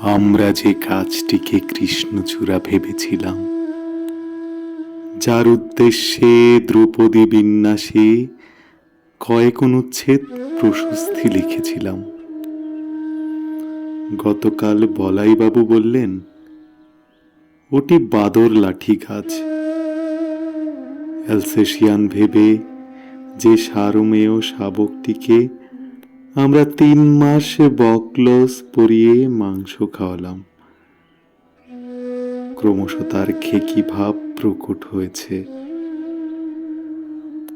আমরা যে কাজটিকে কৃষ্ণচূড়া ভেবেছিলাম, যার উদ্দেশ্যে দ্রৌপদী বিন্যাসে কয়েক অনুচ্ছেদ প্রশস্তি লিখেছিলাম। গতকাল বলাইবাবু বললেন, ওটি বাদর লাঠি গাছ। অ্যালসেশিয়ান ভেবে যে সারমেয় শাবকটিকে আমরা তিন মাস বকলস পরিয়ে মাংস খাওয়ালাম। ক্রমশ তার খেকি ভাব প্রকট হয়েছে।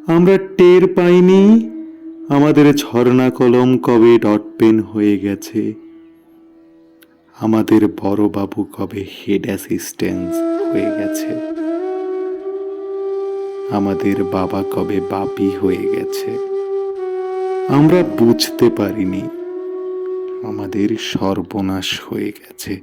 আমরা টের পাইনি, আমাদের ঝর্ণা কলম কবে ডট পেন হয়ে গেছে। আমাদের বড়বাবু কবে হেড অ্যাসিস্ট্যান্স হয়ে গেছে। আমাদের বাবা কবে বাপি হয়ে গেছে। আমরা বুঝতে পারিনি। আমাদের সর্বনাশ হয়ে গেছে।